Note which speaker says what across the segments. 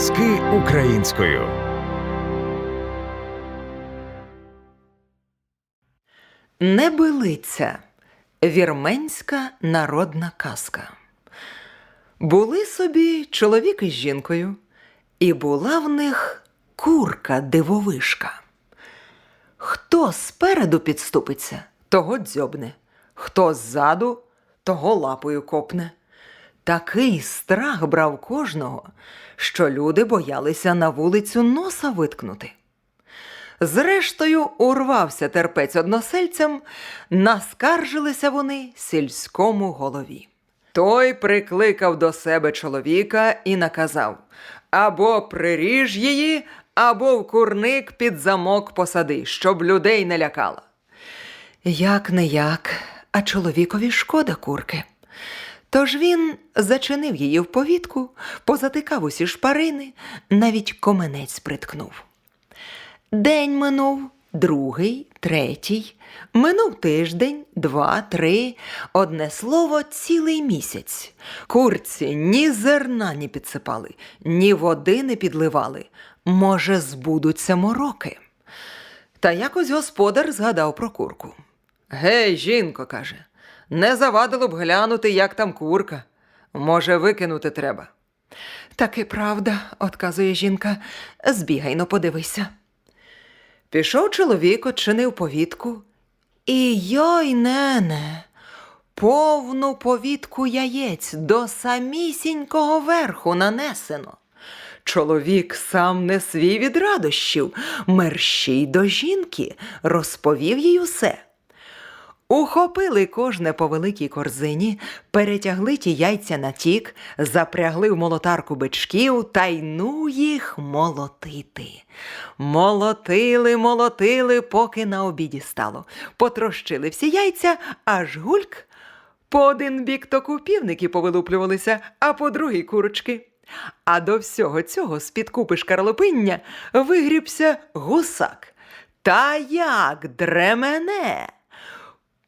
Speaker 1: Аудіоказки українською.
Speaker 2: Небилиця вірменська народна казка. Були собі чоловік із жінкою, і була в них курка дивовишка. Хто спереду підступиться, того дзьобне, хто ззаду, того лапою копне. Такий страх брав кожного, що люди боялися на вулицю носа виткнути. Зрештою, урвався терпець односельцям, наскаржилися вони сільському голові. Той прикликав до себе чоловіка і наказав або приріж її, або в курник під замок посади, щоб людей не лякала. Як не як, а чоловікові шкода курки. Тож він зачинив її в повітку, позатикав усі шпарини, навіть коменець приткнув. День минув, другий, третій, минув тиждень, два, три, одне слово, цілий місяць. Курці ні зерна не підсипали, ні води не підливали. Може, збудуться мороки. Та якось господар згадав про курку. Гей, жінко, каже, не завадило б глянути, як там курка. Може, викинути треба. Таки правда, отказує жінка, збігайно подивися. Пішов чоловік, очинив повітку, і йой нене, повну повітку яєць до самісінького верху нанесено. Чоловік сам не свій від радощів, мерщій до жінки, розповів їй усе. Ухопили кожне по великій корзині, перетягли ті яйця на тік, запрягли в молотарку бичків та й ну їх молотити. Молотили, молотили, поки на обіді стало. Потрощили всі яйця, аж гульк. По один бік то купівники повилуплювалися, а по другий курочки. А до всього цього з-під купи шкарлопиння вигрібся гусак. Та як дремене!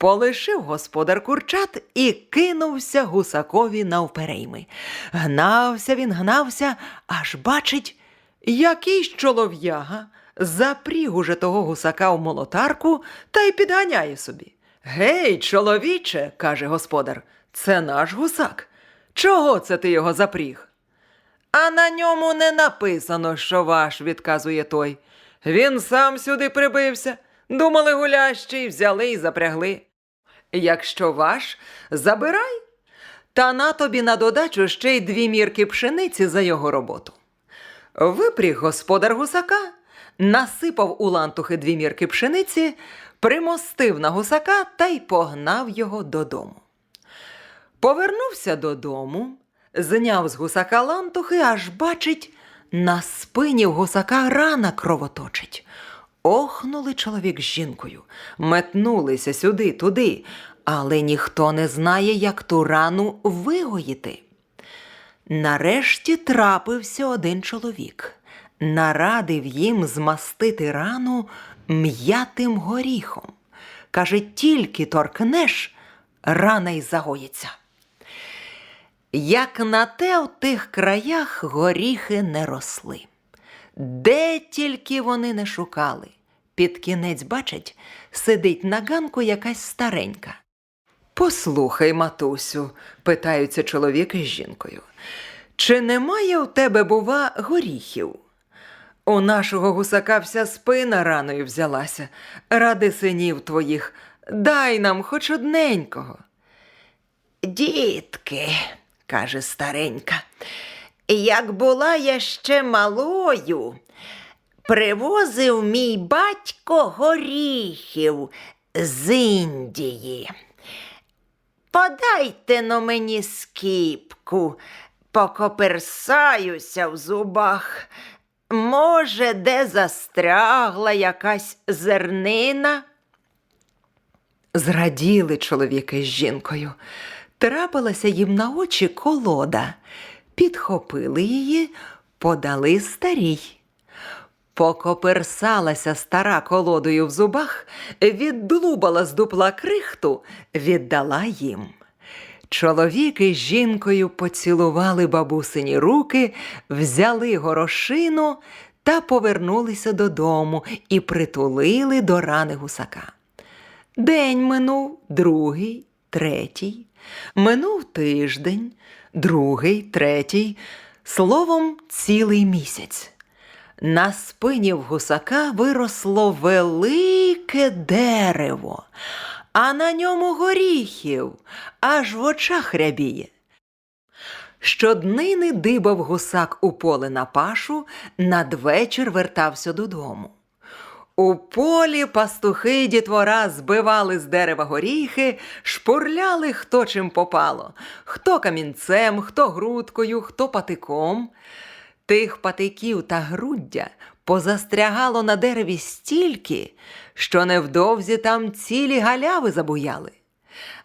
Speaker 2: Полишив господар курчат і кинувся гусакові навперейми. Гнався він, гнався, аж бачить, якийсь чолов'яга запріг уже того гусака в молотарку та й підганяє собі. Гей, чоловіче, каже господар, це наш гусак. Чого це ти його запріг? А на ньому не написано, що ваш, відказує той. Він сам сюди прибився. Думали гулящі, взяли і запрягли. Якщо ваш, забирай. Та на тобі на додачу ще й дві мірки пшениці за його роботу. Випріг господар гусака, насипав у лантухи дві мірки пшениці, примостив на гусака та й погнав його додому. Повернувся додому, зняв з гусака лантухи, аж бачить, на спині в гусака рана кровоточить. Охнули чоловік з жінкою, метнулися сюди, туди, але ніхто не знає, як ту рану вигоїти. Нарешті трапився один чоловік, нарадив їм змастити рану м'ятим горіхом. Каже, тільки торкнеш, рана й загоїться. Як на те в тих краях горіхи не росли. Де тільки вони не шукали. Під кінець, бачать, сидить на ганку якась старенька. Послухай, матусю, питаються чоловік із жінкою. Чи немає у тебе, бува, горіхів? У нашого гусака вся спина раною взялася. Ради синів твоїх, дай нам хоч одненького. Дітки, каже старенька, як була я ще малою, привозив мій батько горіхів з Індії. Подайте но мені скіпку, покоперсаюся в зубах. Може, де застрягла якась зернина? Зраділи чоловіки з жінкою. Трапилася їм на очі колода. Підхопили її, подали старій. Покоперсалася стара колодою в зубах, віддлубала з дупла крихту, віддала їм. Чоловік із жінкою поцілували бабусині руки, взяли горошину та повернулися додому і притулили до рани гусака. День минув, другий, третій. Минув тиждень, другий, третій, словом, цілий місяць. На спині в гусака виросло велике дерево, а на ньому горіхів, аж в очах рябіє. Щоднини дибав гусак у поле на пашу, надвечір вертався додому. У полі пастухи дітвора збивали з дерева горіхи, шпурляли хто чим попало, хто камінцем, хто грудкою, хто патиком. Тих патиків та груддя позастрягало на дереві стільки, що невдовзі там цілі галяви забуяли.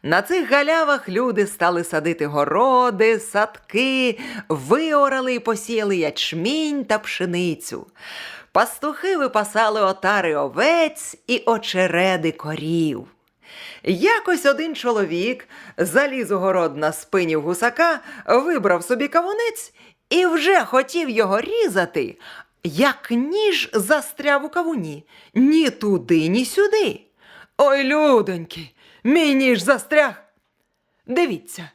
Speaker 2: На цих галявах люди стали садити городи, садки, виорали і посіяли ячмінь та пшеницю. Пастухи випасали отари овець і очереди корів. Якось один чоловік заліз у город на спині гусака, вибрав собі кавунець і вже хотів його різати, як ніж застряв у кавуні. Ні туди, ні сюди. Ой, людоньки, мій ніж застряг. Дивіться,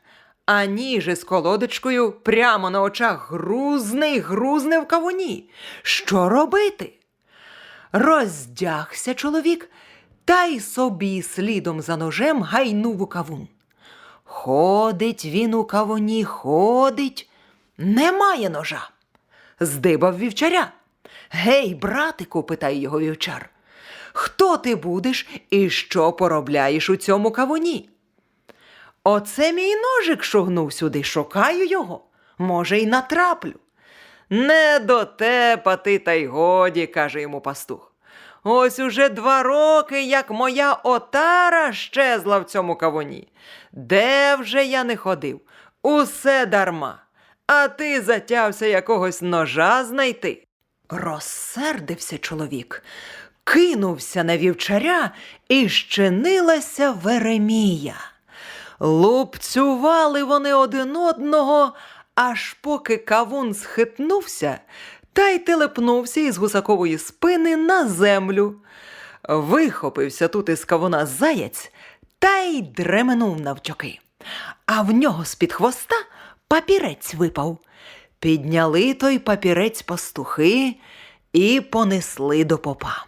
Speaker 2: а ніж із колодочкою прямо на очах грузний, грузне в кавуні. Що робити? Роздягся чоловік та й собі слідом за ножем гайнув у кавун. Ходить він у кавуні, ходить, немає ножа. Здибав вівчаря. Гей, братику, питає його вівчар, хто ти будеш і що поробляєш у цьому кавуні? Оце мій ножик шугнув сюди, шукаю його. Може, й натраплю. Не дотепати, та й годі, каже йому пастух. Ось уже два роки, як моя отара щезла в цьому кавуні. Де вже я не ходив? Усе дарма. А ти затявся якогось ножа знайти. Розсердився чоловік, кинувся на вівчаря і щинилася Веремія. Лупцювали вони один одного, аж поки кавун схитнувся та й телепнувся із гусакової спини на землю. Вихопився тут із кавуна заяць та й дременув навтьоки. А в нього з-під хвоста папірець випав. Підняли той папірець пастухи і понесли до попа.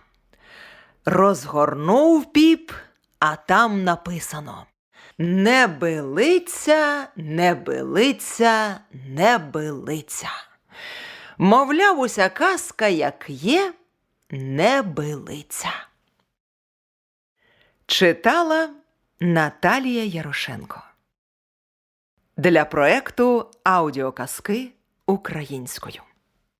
Speaker 2: Розгорнув піп, а там написано Не билиться, не билиться, не билиться. Мовляв, уся казка, як є, не билиться. Читала Наталія Ярошенко для проекту аудіоказки українською.